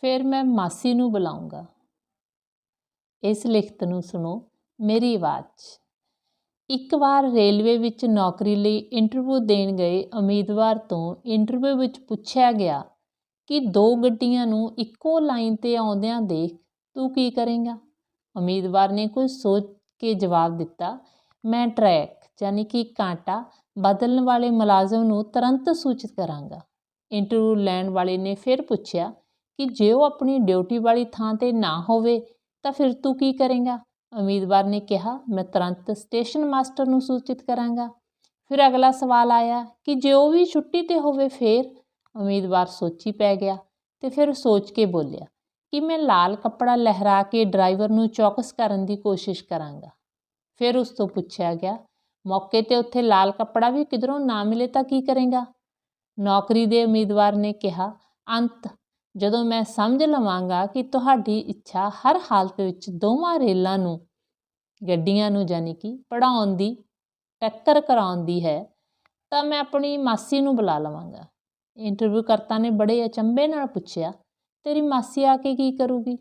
ਫਿਰ ਮੈਂ ਮਾਸੀ ਨੂੰ ਬੁਲਾਉਂਗਾ। ਇਸ ਲਿਖਤ ਨੂੰ ਸੁਣੋ, ਮੇਰੀ ਆਵਾਜ਼। ਇੱਕ ਵਾਰ ਰੇਲਵੇ ਵਿੱਚ ਨੌਕਰੀ ਲਈ ਇੰਟਰਵਿਊ ਦੇਣ ਗਏ ਉਮੀਦਵਾਰ ਤੋਂ ਇੰਟਰਵਿਊ ਵਿੱਚ ਪੁੱਛਿਆ ਗਿਆ ਕਿ ਦੋ ਗੱਡੀਆਂ ਨੂੰ ਇੱਕੋ ਲਾਈਨ ਤੇ ਆਉਂਦਿਆਂ ਦੇਖ ਤੂੰ ਕੀ ਕਰੇਂਗਾ? ਉਮੀਦਵਾਰ ਨੇ ਕੁਝ ਸੋਚ ਕੇ ਜਵਾਬ ਦਿੱਤਾ, ਮੈਂ ਟਰੈਕ, ਯਾਨੀ ਕਿ ਕਾਂਟਾ ਬਦਲਣ ਵਾਲੇ ਮੁਲਾਜ਼ਮ ਨੂੰ ਤੁਰੰਤ ਸੂਚਿਤ ਕਰਾਂਗਾ। ਇੰਟਰਵਿਊ ਲੈਣ ਵਾਲੇ ਨੇ ਫਿਰ ਪੁੱਛਿਆ ਕਿ ਜੇ ਉਹ ਆਪਣੀ ਡਿਊਟੀ ਵਾਲੀ ਥਾਂ ਤੇ ਨਾ ਹੋਵੇ, ਤਾਂ ਫਿਰ ਤੂੰ ਕੀ ਕਰੇਂਗਾ? ਉਮੀਦਵਾਰ ਨੇ ਕਿਹਾ, ਮੈਂ ਤੁਰੰਤ ਸਟੇਸ਼ਨ ਮਾਸਟਰ ਨੂੰ ਸੂਚਿਤ ਕਰਾਂਗਾ। ਫਿਰ ਅਗਲਾ ਸਵਾਲ ਆਇਆ ਕਿ ਜੇ ਉਹ ਵੀ ਛੁੱਟੀ ਤੇ ਹੋਵੇ ਫਿਰ? ਉਮੀਦਵਾਰ ਸੋਚੀ ਪੈ ਗਿਆ ਤੇ ਫਿਰ ਸੋਚ ਕੇ ਬੋਲਿਆ ਕਿ ਮੈਂ ਲਾਲ ਕੱਪੜਾ ਲਹਿਰਾ ਕੇ ਡਰਾਈਵਰ ਨੂੰ ਚੌਕਸ ਕਰਨ ਦੀ ਕੋਸ਼ਿਸ਼ ਕਰਾਂਗਾ। ਫਿਰ ਉਸ ਤੋਂ ਪੁੱਛਿਆ ਗਿਆ, ਮੌਕੇ ਤੇ ਉੱਥੇ ਲਾਲ ਕੱਪੜਾ ਵੀ ਕਿਧਰੋਂ ਨਾ ਮਿਲੇ ਤਾਂ ਕੀ ਕਰੇਗਾ? ਨੌਕਰੀ ਦੇ ਉਮੀਦਵਾਰ ਨੇ ਕਿਹਾ, ਅੰਤ ਜਦੋਂ ਮੈਂ ਸਮਝ ਲਵਾਂਗਾ ਕਿ ਤੁਹਾਡੀ ਇੱਛਾ ਹਰ ਹਾਲਤ ਵਿੱਚ ਦੋਵਾਂ ਰੇਲਾਂ ਨੂੰ, ਗੱਡੀਆਂ ਨੂੰ ਯਾਨੀ ਕਿ ਪੜਾਉਣ ਦੀ, ਟੱਕਰ ਕਰਾਉਣ ਦੀ ਹੈ, ਤਾਂ ਮੈਂ ਆਪਣੀ ਮਾਸੀ ਨੂੰ ਬੁਲਾ ਲਵਾਂਗਾ। ਇੰਟਰਵਿਊ ਕਰਤਾ ਨੇ ਬੜੇ ਅਚੰਭੇ ਨਾਲ ਪੁੱਛਿਆ, ਤੇਰੀ ਮਾਸੀ ਆ ਕੇ ਕੀ ਕਰੂਗੀ?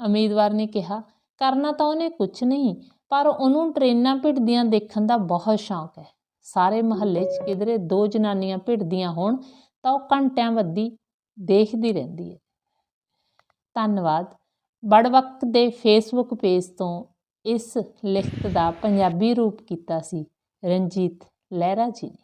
ਉਮੀਦਵਾਰ ਨੇ ਕਿਹਾ, ਕਰਨਾ ਤਾਂ ਉਹਨੇ ਕੁਝ ਨਹੀਂ, ਪਰ ਉਹਨੂੰ ਟ੍ਰੇਨਾਂ ਭਿੜਦੀਆਂ ਦੇਖਣ ਦਾ ਬਹੁਤ ਸ਼ੌਂਕ ਹੈ। ਸਾਰੇ ਮਹੱਲੇ 'ਚ ਕਿਧਰੇ ਦੋ ਜਨਾਨੀਆਂ ਭਿੜਦੀਆਂ ਹੋਣ ਤਾਂ ਉਹ ਘੰਟਿਆਂ ਵੱਧੀ ਦੇਖਦੀ ਰਹਿੰਦੀ ਹੈ। ਧੰਨਵਾਦ। ਬੜ ਵਕਤ ਦੇ ਫੇਸਬੁੱਕ ਪੇਜ ਤੋਂ ਇਸ ਲਿਖਤ ਦਾ ਪੰਜਾਬੀ ਰੂਪ ਕੀਤਾ ਸੀ ਰਣਜੀਤ ਲਹਿਰਾ ਜੀ ਨੇ।